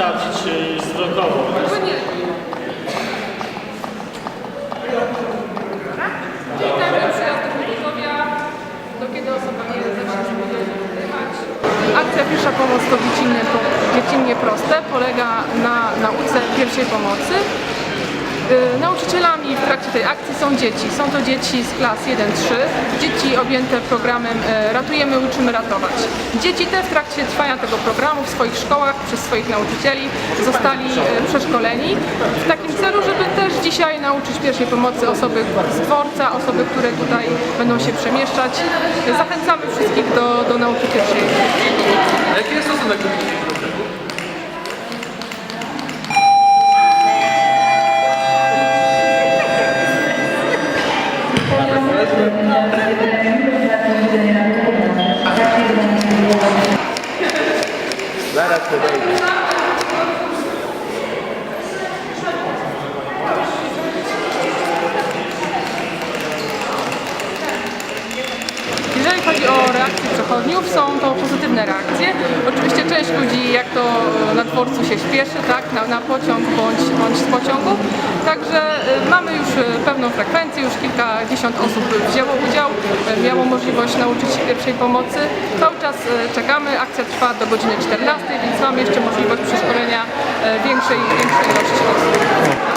sprawdzić, czy nie. Czyli tak, do do kiedy osoba nie. Akcja Pierwsza Pomoc to dziecinnie, dziecinnie proste, polega na nauce pierwszej pomocy. Y, Nauczycielami w trakcie tej akcji są dzieci. Są to dzieci z klas 1-3, dzieci objęte programem e, Ratujemy, uczymy ratować. Dzieci te w trakcie trwania tego programu w swoich szkołach przez swoich nauczycieli zostali e, przeszkoleni w takim celu, żeby też dzisiaj nauczyć pierwszej pomocy osoby z dworca, osoby, które tutaj będą się przemieszczać. Zachęcamy wszystkich do, do nauki pierwszej Jeżeli chodzi o reakcje przechodniów, są to pozytywne reakcje. Oczywiście część ludzi, jak to dworcu się śpieszy, tak, na, na pociąg bądź, bądź z pociągu. Także e, mamy już e, pewną frekwencję, już kilkadziesiąt osób wzięło udział, e, miało możliwość nauczyć się pierwszej pomocy. Cały czas czekamy, akcja trwa do godziny 14, więc mamy jeszcze możliwość przeszkolenia większej, większej ilości osób.